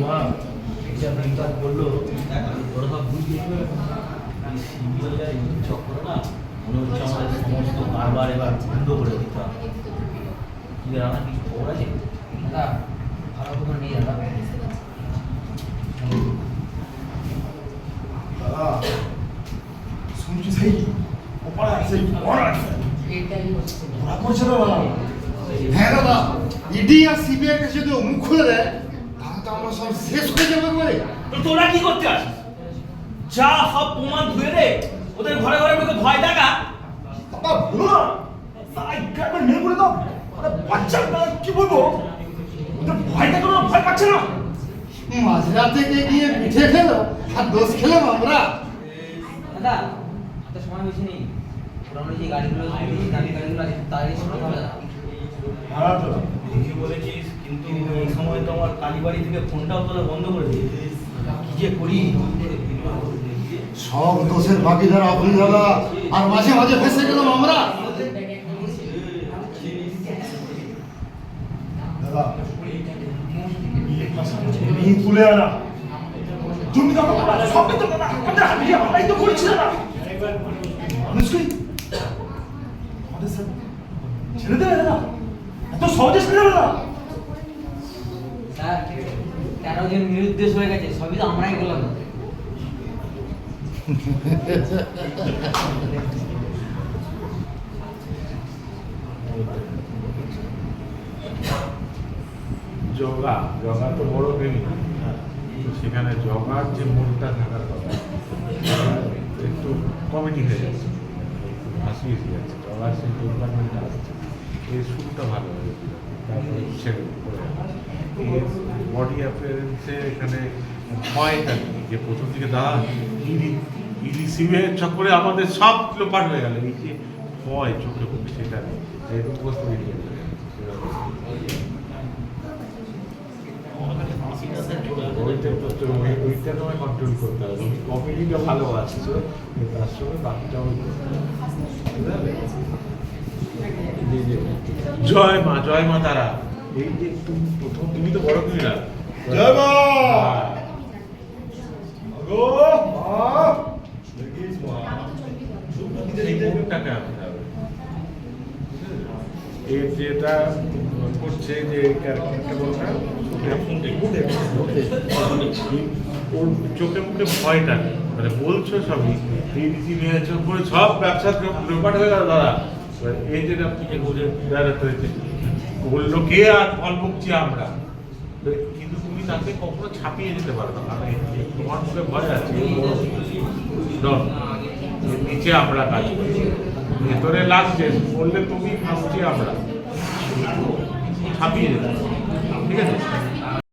মা এটা ব্যাংকার বলল ওরা সব বুঝিয়ে সিবিআই চক্র না। মনে হচ্ছে আমাদের সমস্ত কারবার এবার বন্ধ করে দিতে হবে। কি রানা কিছু খবর আছে? দাদা ভালো খবর নেই দাদা দাদা শুনছি সেই ওপারে সেই বড় আছে এটাই হচ্ছে। ধরা পড়ছে না দাদা? হ্যাঁ দাদা ইডি আর সিবিআই কাছে যদি মুখ খুলে দেয় আমরা সব শেষ হয়ে যাবে বলে তো তোরা কি করতে আসিস? যা সব প্রমাণ ধুয়ে দে ওদের ঘরে ঘরে ঢুকে ভয় দেখা বাবা বলো না। তারা গ্রামের মেয়েগুলো তো আরে বাচ্চা কি বলব? ওদের ভয় দেখো না ভয় পাচ্ছে না। মাঝরাতে গিয়ে পিঠে খেলো আর দোষ খেলাম আমরা। দাদা এত সময় বেশি নেই। ওরা আমরা যে গাড়িগুলো দামি গাড়িগুলো আছে তাড়াতাড়ি হ্যাঁ তো ঠিকই বলেছিস কিন্তু এই সময় তো আমার কালীবাড়ি থেকে ফোনটাও তোরা বন্ধ করে দিয়েছিস কি যে করি? সব দোষের বাকিদার আপনি দাদা। আর মাঝে মাঝে ফেসে গেলাম আমরা। তুলে আনা। জমি সব তো আমাদের হাতে আমরাই তো করছি না। মানুষকে আমাদের ছেড়ে দেবে দাদা? এত সহজে ছেড়ে না। স্যার তেরো জন নিরুদ্দেশ হয়ে গেছে সবই তো আমরাই করলাম। জগা জগা তো বড় প্রেমিক সেখানে জগার যে মনটা থাকার কথা একটু কমেডি হয়ে যাচ্ছে। হাসি এসে যাচ্ছে জগার সেই টুর্নামেন্টটা আসছে এর সুরটা ভালো হয়ে যাচ্ছে তারপরে ছেড়ে পড়ে এর বডি অ্যাপিয়ারেন্সে এখানে ভয়টা কি যে প্রথম দিকে দাঁড়া ইডি ইডি সিবিআই চক্করে আমাদের সব লোপাট হয়ে গেল। এই যে ভয় চোখে মুখে সেটা এরকম বস্তু ওইটা তোমায় কন্ট্রোল করতে হবে। তুমি কমেডিটা ভালো আসছো তার সঙ্গে বাকিটাও জয় মা জয় মা তারা। এই যে তুমি প্রথম তুমি তো বড় ক্রীড়া জয় মা! গো মা। দেখিস মা। এই মুখটাকে আনতে হবে। এর যেটা করছে যে ক্যারেক্টারটা বলো ওর চোখে মুখে ভয়টা। মানে বলছো সবই করে সব ব্যবসা লোপাট হয়ে গেল দাদা এই থেকে বুঝে দাঁড়াতে হয়েছে। বলল, কে আর ফল মুখছি আমরা? কিন্তু তুমি তাকে কখনো ছাপিয়ে যেতে পারবে না তোমার মুখে ভয় আছে নিচে আমরা কাজ করি ভেতরে লাগছে, বললে তুমি ভাবছি আমরা। ছাপিয়ে যেতে। ঠিক আছে?